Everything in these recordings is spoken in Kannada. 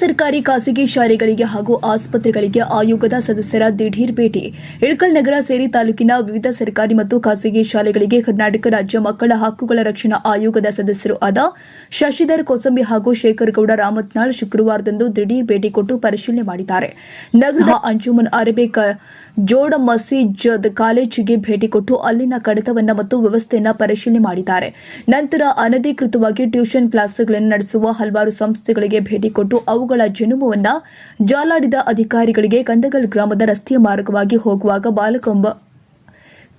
ಸರ್ಕಾರಿ ಖಾಸಗಿ ಶಾಲೆಗಳಿಗೆ ಹಾಗೂ ಆಸ್ಪತ್ರೆಗಳಿಗೆ ಆಯೋಗದ ಸದಸ್ಯರ ದಿಢೀರ್ ಭೇಟಿ. ಇಳಕಲ್ ನಗರ ಸೇರಿ ತಾಲೂಕಿನ ವಿವಿಧ ಸರ್ಕಾರಿ ಮತ್ತು ಖಾಸಗಿ ಶಾಲೆಗಳಿಗೆ ಕರ್ನಾಟಕ ರಾಜ್ಯ ಮಕ್ಕಳ ಹಕ್ಕುಗಳ ರಕ್ಷಣಾ ಆಯೋಗದ ಸದಸ್ಯರು ಆದ ಶಶಿಧರ್ ಕೋಸಂಬಿ ಹಾಗೂ ಶೇಖರ್ ಗೌಡ ರಾಮತ್ನಾಳ್ ಶುಕ್ರವಾರದಂದು ದಿಢೀರ್ ಭೇಟಿ ಕೊಟ್ಟು ಪರಿಶೀಲನೆ ಮಾಡಿದ್ದಾರೆ. ನಗರದ ಅಂಜುಮನ್ ಅರೇಬಿಕ್ ಜೋಡ ಮಸೀಜದ್ ಕಾಲೇಜಿಗೆ ಭೇಟಿ ಕೊಟ್ಟು ಅಲ್ಲಿನ ಕಡತವನ್ನ ಮತ್ತು ವ್ಯವಸ್ಥೆಯನ್ನ ಪರಿಶೀಲನೆ ಮಾಡಿದ್ದಾರೆ. ನಂತರ ಅನಧಿಕೃತವಾಗಿ ಟ್ಯೂಷನ್ ಕ್ಲಾಸ್ಗಳನ್ನು ನಡೆಸುವ ಹಲವಾರು ಸಂಸ್ಥೆಗಳಿಗೆ ಭೇಟಿ ಕೊಟ್ಟು ಅವುಗಳ ಜನುಮವನ್ನ ಜಾಲಾಡಿದ ಅಧಿಕಾರಿಗಳಿಗೆ ಕಂದಗಲ್ ಗ್ರಾಮದ ರಸ್ತೆಯ ಮಾರ್ಗವಾಗಿ ಹೋಗುವಾಗ ಬಾಲಕೊಂಬ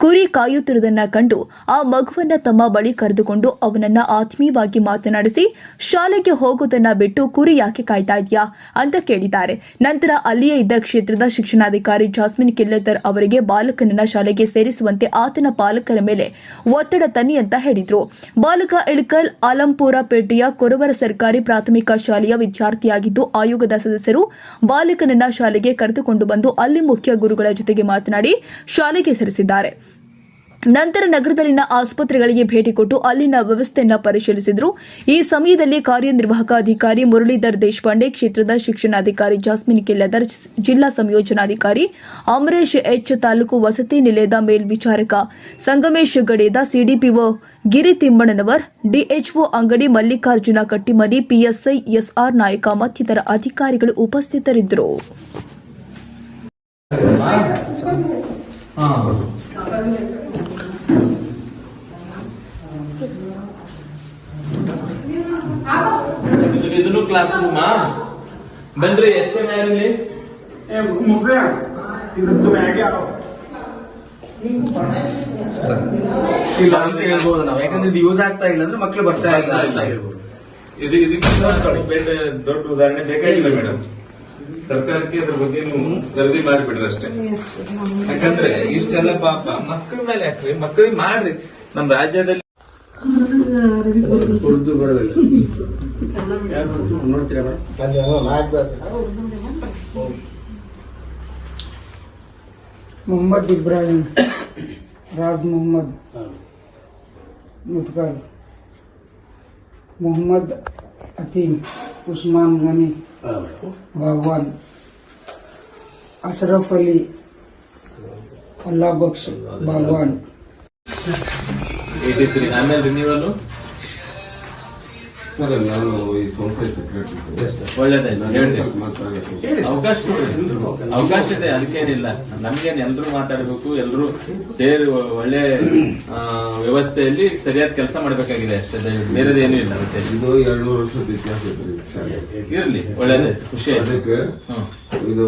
ಕುರಿ ಕಾಯುತ್ತಿರುವುದನ್ನ ಕಂಡು ಆ ಮಗುವನ್ನ ತಮ್ಮ ಬಳಿ ಕರೆದುಕೊಂಡು ಅವನನ್ನ ಆತ್ಮೀಯವಾಗಿ ಮಾತನಾಡಿಸಿ, ಶಾಲೆಗೆ ಹೋಗುವುದನ್ನ ಬಿಟ್ಟು ಕುರಿ ಯಾಕೆ ಕಾಯ್ತಾ ಇದೆಯಾ ಅಂತ ಕೇಳಿದ್ದಾರೆ. ನಂತರ ಅಲ್ಲಿಯೇ ಇದ್ದ ಕ್ಷೇತ್ರದ ಶಿಕ್ಷಣಾಧಿಕಾರಿ ಜಾಸ್ಮಿನ್ ಕಿಲ್ಲತರ್ ಅವರಿಗೆ ಬಾಲಕನನ್ನ ಶಾಲೆಗೆ ಸೇರಿಸುವಂತೆ ಆತನ ಪಾಲಕರ ಮೇಲೆ ಒತ್ತಡ ತನ್ನಿ ಅಂತ ಹೇಳಿದ್ರು. ಬಾಲಕ ಇಳಕಲ್ ಆಲಂಪುರ ಪೇಟೆಯ ಕೊರವರ ಸರ್ಕಾರಿ ಪ್ರಾಥಮಿಕ ಶಾಲೆಯ ವಿದ್ಯಾರ್ಥಿಯಾಗಿದ್ದು, ಆಯೋಗದ ಸದಸ್ಯರು ಬಾಲಕನನ್ನ ಶಾಲೆಗೆ ಕರೆದುಕೊಂಡು ಬಂದು ಅಲ್ಲಿ ಮುಖ್ಯ ಗುರುಗಳ ಜೊತೆಗೆ ಮಾತನಾಡಿ ಶಾಲೆಗೆ ಸೇರಿಸಿದ್ದಾರೆ. ನಂತರ ನಗರದಲ್ಲಿನ ಆಸ್ಪತ್ರೆಗಳಿಗೆ ಭೇಟಿ ಕೊಟ್ಟು ಅಲ್ಲಿನ ವ್ಯವಸ್ಥೆಯನ್ನು ಪರಿಶೀಲಿಸಿದರು. ಈ ಸಮಯದಲ್ಲಿ ಕಾರ್ಯನಿರ್ವಾಹಕ ಅಧಿಕಾರಿ ಮುರಳೀಧರ್ ದೇಶಪಾಂಡೆ, ಕ್ಷೇತ್ರದ ಶಿಕ್ಷಣಾಧಿಕಾರಿ ಜಾಸ್ಮಿನ್ ಕಿಲ್ಲದರ್ ಜಿಲ್ಲಾ ಸಂಯೋಜನಾಧಿಕಾರಿ ಅಮರೇಶ್ ಎಚ್, ತಾಲೂಕು ವಸತಿ ನಿಲಯದ ಮೇಲ್ವಿಚಾರಕ Sangamesh ಗಡೇದ, CDPO Giri Timmannanavar, DHO Angadi Mallikarjuna Kattimani, PSI S R ನಾಯಕ ಮತ್ತಿತರ ಅಧಿಕಾರಿಗಳು ಉಪಸ್ಥಿತರಿದ್ದರು ಹಾ ಇದು- ಇದನ್ನು ಕ್ಲಾಸ್ ರೂಮಾ ಬನ್ರಿ ಎಚ್ ಎಂ ಯಾರಿಲ್ಲಿ ಇದ್ದು ಇಲ್ಲ ಅಂತ ಹೇಳ್ಬೋದು ನಾವು. ಯಾಕಂದ್ರೆ ಇದು ಯೂಸ್ ಆಗ್ತಾ ಇಲ್ಲ ಅಂದ್ರೆ ಮಕ್ಳು ಬರ್ತಾ ಇಲ್ಲ ಅಂತ ಹೇಳ್ಬೋದು. ಇದು ಇದಕ್ಕಿಂತ ಬೇರೆ ದೊಡ್ಡ ಉದಾಹರಣೆ ಬೇಕಾಗಿಲ್ಲ ಮೇಡಮ್. ಸರ್ಕಾರಕ್ಕೆ ಅದ್ರ ಬಗ್ಗೆ ವರದಿ ಮಾಡಿಬಿಡ್ರಿ ಅಷ್ಟೇ. ಯಾಕಂದ್ರೆ ಇಷ್ಟೆಲ್ಲ ಪಾಪ ಮಕ್ಕಳ ಮೇಲೆ ಹಾಕ್ರಿ ಮಕ್ಳಿಗೆ ಮಾಡ್ರಿ. ನಮ್ಮ ರಾಜ್ಯದಲ್ಲಿ ಉರ್ದು ಬರೋದಿಲ್ಲ ನೋಡ್ತೀರಾ ಮೊಹಮ್ಮದ್ ಇಬ್ರಾಹಿಂ, ರಾಜ್ ಮೊಹಮ್ಮದ್, ಮುತ್ಕಲ್, ಮೊಹಮ್ಮದ್ ಅತೀಮ್ ಉಸ್ಮಾನ್ ಗನಿ, ಭಗವಾನ್ ಅಶ್ರಫ್ ಅಲಿ ಅಲ್ಲಾ ಬಕ್ಷ್, ಭಗವಾನ್. ಆಮೇಲೆ ಸರ್ ನಾನು ಈ ಸಂಸ್ಥೆ ಸೆಕ್ರೆಟರಿ ಒಳ್ಳೇದಾಯ್ತು ಹೇಳ್ತೀನಿ ಅವಕಾಶ ಕೊಡಿ ಅವಕಾಶ ಇದೆ ಅದಕ್ಕೇನಿಲ್ಲ ನಮ್ಗೇನ್ ಎಲ್ರು ಮಾತಾಡಬೇಕು ಎಲ್ರು ಸೇರಿ ಒಳ್ಳೆ ವ್ಯವಸ್ಥೆಯಲ್ಲಿ ಸರಿಯಾದ ಕೆಲಸ ಮಾಡ್ಬೇಕಾಗಿದೆ ಅಷ್ಟೇ ದಯವಿಟ್ಟು ಬೇರೆದೇನು ಇಲ್ಲ ಮತ್ತೆ ಇದು ಎರಡ್ನೂರು ವರ್ಷದ ಇತಿಹಾಸ ಇರಲಿ ಶಾಲೆ ಇರ್ಲಿ ಒಳ್ಳೇದಾಯ್ತು ಖುಷಿ ಆಯ್ತು ಅದಕ್ಕೆ ಹ್ಮ್ ಇದು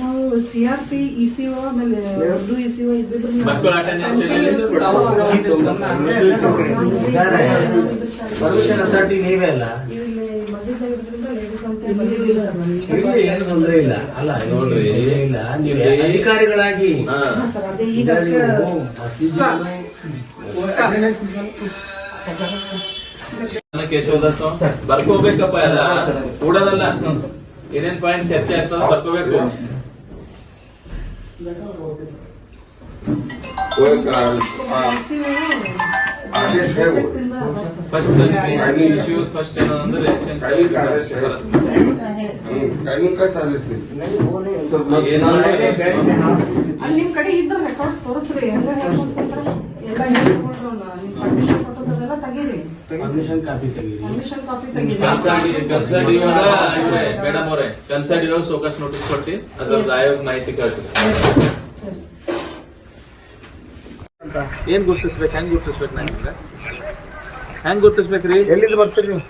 ನಾವು ಸಿ ಆರ್ ಪಿ ಇಸಿಒ ಆಮೇಲೆ ಇದ್ದಿದ್ರು ಮಕ್ಕಳ ಪರ್ಮಿಷನ್ ಅಥಾರಿಟಿ ನೀವೇ ಅಲ್ಲ. ಇಲ್ಲಿ ಮಸೀದ್ ಇರೋದ್ರಿಂದ ಲೇಡೀಸ್ ಅಂತ ಬಂದಿದ್ದಿಲ್ಲ ಸರ್ ಇಲ್ಲಿ ಏನು ತೊಂದರೆ ಇಲ್ಲ. ಅಲ್ಲ ನೋಡ್ರಿ. ತೊಂದ್ರೆ ಇಲ್ಲ. ನೀವು ಅಧಿಕಾರಿಗಳಾಗಿ. ಅದೇ ಈಗ ಕೇಶವದಾಸ್ ಬರ್ಕೋಬೇಕಪ್ಪ ಎಲ್ಲ. ಕೂಡದಲ್ಲ. ಏನೇನ್ ಪಾಯಿಂಟ್ ಚರ್ಚೆ ಆಗ್ತದ ಬರ್ಕೋಬೇಕು. ಆದೇಶ ಹೇಳ್ಬೋದು. ಫಸ್ಟ್ ಇಶ್ಯೂ ಫಸ್ಟ್ ಏನಂದ್ರೆ ರಿಯಾಕ್ಷನ್ ಟೈಮಿಂಗ್ ಕಟ್ ಸಾಧಿಸ್ತೀನಿ ಸ್ವಲ್ಪ ಅಲ್ಲಿ ನಿಮ್ ಕಡೆ ಇದ್ದ ರೆಕಾರ್ಡ್ಸ್ ತೋರಿಸ್ರಿ ಎಲ್ಲ ಹೇಳ್ಕೊಂಡ್ರೆ ಎಲ್ಲ ಹೇಳ್ಕೊಟ್ರು ಪರ್ಮಿಷನ್ ಕಾಪಿ ಕನ್ಸರ್ಟ್ ಇವಾಗ ಮೇಡಮ್ ಅವರೇ ಕನ್ಸರ್ಟ್ ಇವಾಗ ಸೋಕಸ್ ನೋಟಿಸ್ ಕೊಟ್ಟಿ ಅದ್ರ ಆಯೋಗ ಮಾಹಿತಿ ಕಳಿಸ್ರಿ. ಏನ್ ಗುರ್ತಿಸ್ಬೇಕು? ಹೆಂಗ್ ಗುರ್ತಿಸ್ಬೇಕು ನಂಗೆ ಹೆಂಗ್ ಗುರ್ತಿಸ್ಬೇಕ್ರಿ? ಎಲ್ಲಿಂದ ಬರ್ತೀರಿ ನೀವು?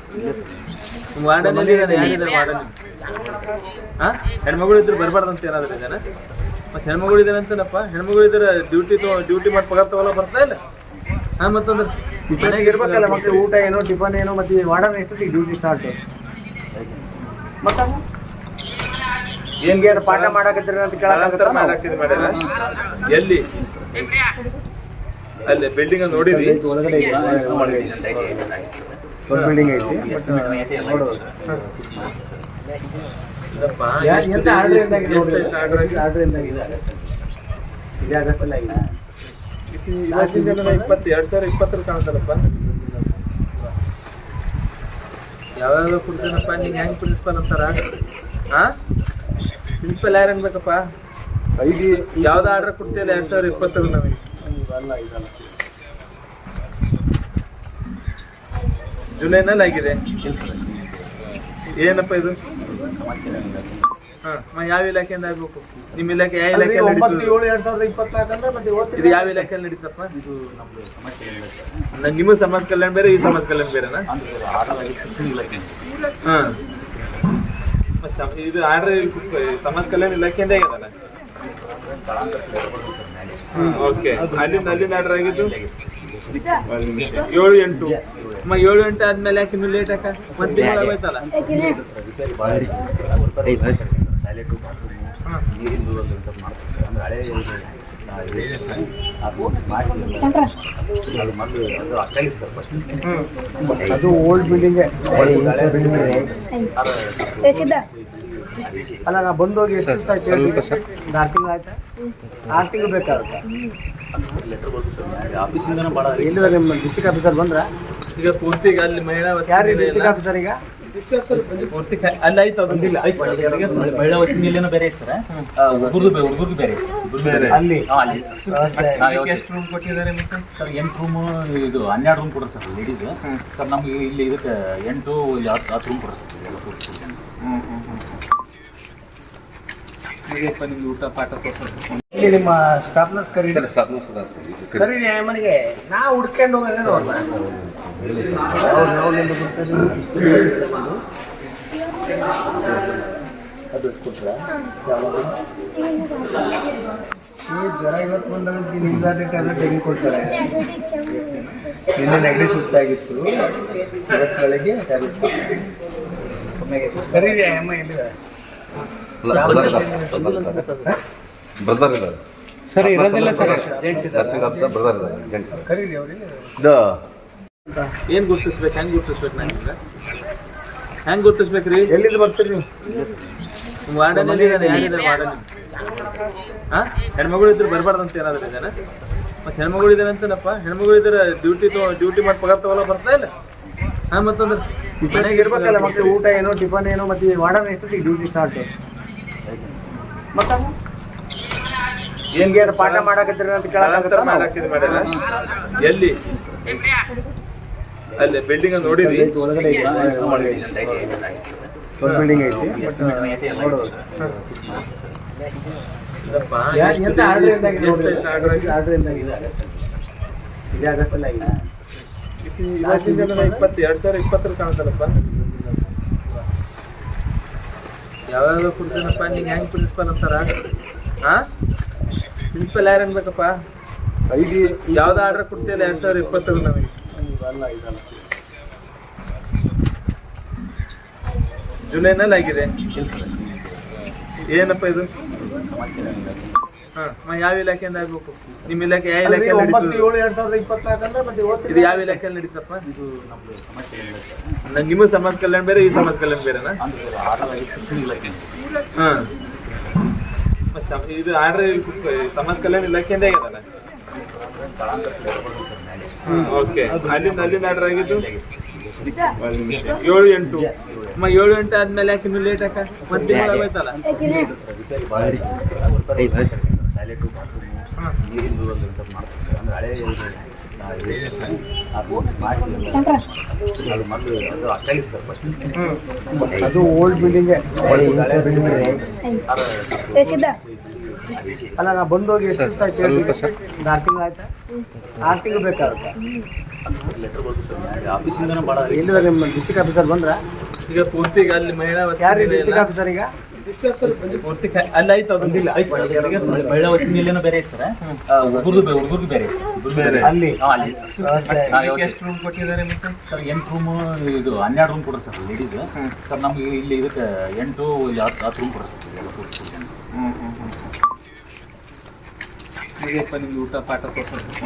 ವಾರ್ಡನ್ ಯಾರಿದ್ದಾರೆ ವಾರ್ಡನ್ ಹಾ? ಹೆಣ್ಮಗಳು ಇದ್ರೆ ಬರಬಾರ್ದಂತ ಅಂತ ಏನಾದ್ರು ಇದೇನ ಮತ್ತೆ ಹೆಣ್ಮಗಳು ಇದೇನೆ ಅಂತನಪ್ಪ ಹೆಣ್ಮಗಳು ಇದ್ರೆ ಡ್ಯೂಟಿ ಡ್ಯೂಟಿ ಮಾಡಿ ಪಗಾರ ತಗೊಲ್ಲ ಬರ್ತಾ ಇಲ್ಲ? ಹಾ ಮತ್ತಂದ್ರೆ ಮನೆಗೆ ಇರ್ಬೇಕಲ್ಲ ಮತ್ತೆ ಊಟ ಏನು ಟಿಫನ್ ಏನು ಮತ್ತೆ ಮಾಡೋಣ ಎಷ್ಟೊತ್ತಿಗೆ ಡ್ಯೂಟಿ ಸ್ಟಾರ್ಟ್ ಮತ್ತ ಏನ್ಗೆ ಪಾಠ ಮಾಡಕತ್ತೀರಿ ಅಂತ ಸ್ಥಳಾಂತರ ಮಾಡಾಕಿದ್ ಎಲ್ಲಿ? ಅಲ್ಲಿ ಬಿಲ್ಡಿಂಗ್ ನೋಡಿರಿ ಒಳಗಡೆ ಒಂದು ಬಿಲ್ಡಿಂಗ್ ಐತಿ. ಆರ್ಡರ್ ಇದ್ದಂಗೆ ನೋಡ್ರಿ. ಇಲ್ಲ. ಇವತ್ತಿನ ದಿನ ಇಪ್ಪತ್ತು ಎರಡು ಸಾವಿರ ಇಪ್ಪತ್ತರ ಕಾಣ್ತಲ್ಲಪ್ಪ ಯಾವ್ಯಾವ ಕೊಡ್ತೀನಪ್ಪ, ನೀನ್ ಹೆಂಗ್ ಪ್ರಿನ್ಸಿಪಲ್ ಅಂತಾರ? ಹಾ ಪ್ರಿನ್ಸಿಪಲ್ ಯಾರು ಅನ್ಬೇಕಪ್ಪ? ಐದು ಯಾವ್ದು ಆರ್ಡರ್ ಕೊಡ್ತೀಯಲ್ಲ ಎರಡ್ ಸಾವಿರ ಇಪ್ಪತ್ತರ ನಮಗೆ? ಜುಲೈನಲ್ಲಿ ಆಗಿದೆ. ಏನಪ್ಪ ಇದು? ಮ ಯಾವ ಇಲಾಖೆಯಿಂದ ಆಗ್ಬೇಕು? ನಿಮ್ ಇಲಾಖೆ ಯಾವ ಇಲಾಖೆ ಒಂಬತ್ತು ಏಳು ಎರಡ್ ಸಾವಿರದ ಮತ್ತೆ ಇವತ್ತು ಇದು ಯಾವ ಇಲಾಖೆಯಲ್ಲಿ ನಡೀತಪ್ಪ ನ- ನಿಮ್ಮ ಸಮಾಜ ಕಲ್ಯಾಣ ಬೇರೆ ಈ ಸಮಾಜ ಕಲ್ಯಾಣ ಬೇರೆನಾ? ಹಾ. ಮತ್ತ್ ಸಮ- ಇದು ಆರ್ಡರ್ ಸಮಾಜ ಕಲ್ಯಾಣ ಇಲಾಖೆಯಿಂದ ಆಗ್ಯದಲ್ಲ ಓಕೆ. ಅಲ್ಲಿಂದ ಅಲ್ಲಿಂದ ಆರ್ಡರ್ ಆಗಿದ್ದು ಏಳು ಎಂಟು. ಏಳು ಎಂಟು ಆದ್ಮೇಲೆ ಯಾಕೆ ಇನ್ನು ಲೇಟ್ ಯಾಕ ಮತ್ತೆ ತಿಂಗಳಾಗೋಯ್ತಲ್ಲ ಅದು ಓಲ್ಡ್ ಬಿಲ್ಡಿಂಗ್ ಅಲ್ಲ ನಾ ಬಂದೋಗಿ ಹೋಗಿ ಎಷ್ಟು ದಿವ್ಸ ಆಯ್ತು ಹೇಳಿ? ಒಂದು ಆರು ತಿಂಗಳು ಆಯ್ತಾ? ಆರು ತಿಂಗಳು ಬೇಕಾಗುತ್ತೆ. ಎಲ್ಲಿದೆ ನಿಮ್ಮ ಡಿಸ್ಟ್ರಿಕ್ಟ್ ಆಫೀಸರ್ ಬಂದ್ರ? ಈಗ ಪೂರ್ತಿಗೆ ಅಲ್ಲಿ ಮಹಿಳಾ ಯಾರು ಡಿಸ್ಟ್ರಿಕ್ಟ್ ಆಫೀಸರ್ ಈಗ? ಅಲ್ಲಿ ಆಯ್ತು ಅದೊಂದಿಲ್ಲ ಮಹಿಳಾ ವಸತಿ ನಿಲಯನೂ ಬೇರೆ ಐತೆ ಸರ್ ಹುಡುಗರು ಹುಡುಗರು ಬೇರೆ ಬೇರೆ ಅಲ್ಲಿ. ಎಷ್ಟು ರೂಮ್ ಕೊಟ್ಟಿದ್ದಾರೆ ಸರ್ ಎಂಟು ರೂಮ್ ಇದು ಹನ್ನೆರಡು ರೂಮ್ ಕೊಡ್ರಿ ಸರ್ ಲೇಡೀಸ್ ಸರ್ ನಮ್ಗೆ ಇಲ್ಲಿ ಇದಕ್ಕೆ ಎಂಟು ಹತ್ತು ಹತ್ತು ರೂಮ್ ಕೊಡ್ರಿ ಸರ್ ಎಲ್ಲ ಊಟ ಪಾಠ ಕೊಡ್ತಾರೆ ಇಲ್ಲಿ ನಿಮ್ಮ ಸ್ಟಾಫ್ ನರ್ಸ್ ಕರಿ ಕರೀರಿ. ಮನೆಗೆ ನಾ ಹುಡ್ಕೊಂಡು ಹೋಗೋದೇ ನೋಡ್ದ. ಅದು ಕೊಟ್ರ ಜ್ವರ ಇವತ್ತು ಬಂದಾಗ ನಿಮ್ದಾದ ಟ್ಯಾಬ್ಲೆಟ್ ಹೆಂಗೆ ಕೊಡ್ತಾರೆ. ನಿನ್ನೆ ನೆಗಡಿ ಸುಸ್ತಾಗಿತ್ತು. ಇವತ್ತು ಬೆಳಗ್ಗೆ ಟ್ಯಾಬ್ಲೆಟ್ ಕರೀರಿ ಅಮ್ಮ ಎಲ್ಲಿದೆ ಬ್ರದರ್ ಇದ್ದಾರೆ ಸರ್ ಇರೋದಿಲ್ಲ ಸರ್ ಬ್ರದರ್ ಇದ್ದಾರೆ ಜೆಂಟ್ಸ್ ಕರೀರಿ ಏನ್ ಗುರ್ತಿಸ್ಬೇಕು? ಹೆಂಗ್ ಗುರ್ತಿಸ್ಬೇಕು ಹೆಂಗೆ ಹೆಂಗ್ ಗುರ್ತಿಸ್ಬೇಕ್ರಿ? ಎಲ್ಲಿಂದ ಬರ್ತೀರಿ ನೀವು? ವಾರ್ಡನ್ ಎಲ್ಲಿದ್ದಾನೆ ಯಾರಿದ್ದಾರೆ ವಾರ್ಡನ್ ಹಾ? ಹೆಣ್ಮಗಳು ಇದ್ರೆ ಬರಬಾರ್ದಂತ ಅಂತ ಏನಾದ್ರು ಇದೇನ ಮತ್ತೆ ಹೆಣ್ಮಗಳು ಇದ್ದಾನೆ ಅಂತನಪ್ಪ. ಹೆಣ್ಮಗಳು ಇದ್ರೆ ಡ್ಯೂಟಿ ಡ್ಯೂಟಿ ಮಾಡಿ ಪಗಾರ ತಗೊಲ್ಲ ಬರ್ತಾ ಇಲ್ಲ? ಹಾ ಮತ್ತಂದ್ರೆ ಮನೆಗೆ ಇರ್ಬೇಕಲ್ಲ ಮತ್ತೆ ಊಟ ಏನೋ ಟಿಫನ್ ಏನೋ ಮತ್ತೆ ವಾರ್ಡನ್ ಎಷ್ಟೊತ್ತಿಗೆ ಡ್ಯೂಟಿ ಸ್ಟಾರ್ಟ್ ಮತ್ತ ಏನ್ಗೆ ಪಾಠ ಮಾಡಕತ್ತೀರಿ ಅಂತ ನಾವು? ಮಾಡಾಕಿದ್ ಮಾಡ್ಯಾರ ಎಲ್ಲಿ? ಅಲ್ಲಿ ಬಿಲ್ಡಿಂಗ್ ನೋಡಿರಿ ಒಳಗಡೆ ಬಿಲ್ಡಿಂಗ್ ಐತಿ. ಯಾ- ಎಂತ ಆರ್ಡರ್ ಇದ್ದಂಗೆ ನೋಡ್ರಿ. ಆರ್ಡರ್ ಇದ್ದಂಗೆ ಇದೆ. ಇದೇ ಆಗತ್ತಲ್ಲ ಈಗ ಇವತ್ತಿನ ದಿನ ಇಪ್ಪತ್ತು ಎರಡ್ ಸಾವಿರ ಇಪ್ಪತ್ತರ ಕಾಣ್ತಾರಪ್ಪ. ಯಾವ್ಯಾವ ಕೊಡ್ತೀನಪ್ಪ ನೀನ್ ಹೆಂಗ್ ಪ್ರಿನ್ಸಿಪಲ್ ಅಂತಾರ? ಹಾ ಪ್ರಿನ್ಸಿಪಲ್ ಯಾರು ಅನ್ಬೇಕಪ್ಪ? ಐದು ಯಾವ್ದು ಆರ್ಡರ್ ಕೊಡ್ತೀಯಲ್ಲ ಎರಡ್ ಸಾವಿರದ ಇಪ್ಪತ್ತರ ನಮಗೆ ಜುಲೈನಲ್ಲಿ ಆಗಿದೆ. ಏನಪ್ಪ ಇದು? ಹಾ ಯಾವ ಇಲಾಖೆಯಿಂದ ಆಗ್ಬೇಕು? ನಿಮ್ಮ ಇಲಾಖೆ ಯಾವ ಇಲಾಖೆ ಇದು ಯಾವ ಇಲಾಖೆಯಲ್ಲಿ ನಡೀತಪ್ಪ ನಿಮ್ಮ ಸಮಾಜ ಕಲ್ಯಾಣ ಬೇರೆ ಈ ಸಮಾಜ ಕಲ್ಯಾಣ ಬೇರೆನಾ? ಹಾಂ. ಇದು ಆರ್ಡರ್ ಸಮಾಜ ಕಲ್ಯಾಣ ಇಲಾಖೆಯಿಂದ ಆಗ್ಯದಲ್ಲ ಓಕೆ ಅಲ್ಲಿಂದ ಅಲ್ಲಿಂದ ಆರ್ಡರ್ ಆಗಿದ್ದು? ಏಳು ಎಂಟು. ಅಮ್ಮ ಏಳು ಎಂಟು ಆದ್ಮೇಲೆ ಯಾಕೆ ಇನ್ನು ಲೇಟ್ ಯಾಕ? ಮತ್ತೆ ನೀರಿಂದು ಒಂದು ಮಾಡ್ತೀವಿ ಅಂದ್ರೆ ಹಳೆ ಅದು ಮೊದಲು ಅದು ಅಷ್ಟಾಗಿತ್ತು ಸರ್ ಫಸ್ಟ್ ಅದು ಓಲ್ಡ್ ಬಿಲ್ಡಿಂಗ್ ಅಲ್ಲ ನಾ ಬಂದು ಹೋಗಿ ಎಷ್ಟು ದಿವ್ಸ ಆಯ್ತು ಹೇಳಿ? ಆರು ತಿಂಗಳು ಆಯ್ತಾ? ಆರು ತಿಂಗಳು ಬೇಕಾಗುತ್ತೆ. ಲೆಟರ್ ಬರ್ದು ಸರ್ ಆಫೀಸಿಂದನೇ ಭಾಳ ಎಲ್ಲಿದೆ ನಿಮ್ಮ ಡಿಸ್ಟ್ರಿಕ್ಟ್ ಆಫೀಸರ್ ಬಂದ್ರೆ? ಈಗ ಪೂರ್ತಿ ಅಲ್ಲಿ ಮಹಿಳಾ ವಸತಿ ಯಾರು ಡಿಸ್ಟ್ರಿಕ್ಟ್ ಆಫೀಸರ್ ಈಗ? ಅಲ್ಲಿ ಐತ ಅದೊಂದಿಲ್ಲ ಐತೆ ಮಹಿಳಾ ವಸತಿಯಲ್ಲೇನೋ ಬೇರೆ ಐತೆ ಸರ್ ಹುಡುಗರು ಹುಡುಗರು ಬೇರೆ ಬೇರೆ ಅಲ್ಲಿ ಹಾಂ ಅಲ್ಲಿ ಎಷ್ಟು ರೂಮ್ ಕೊಟ್ಟಿದ್ದಾರೆ ಮತ್ತೆ ಸರ್ ಎಂಟು ರೂಮ್ ಇದು ಹನ್ನೆರಡು ರೂಮ್ ಕೊಡ್ರಿ ಸರ್ ಲೇಡೀಸ್ ಸರ್ ನಮ್ಗೆ ಇಲ್ಲಿ ಇದಕ್ಕೆ ಎಂಟು ಹತ್ತು ಹತ್ತು ರೂಮ್ ಕೊಡ್ರಿ ಸರ್ ಎಲ್ಲ ಊಟ ಪಾಠ ತೋರ್ಸೋದು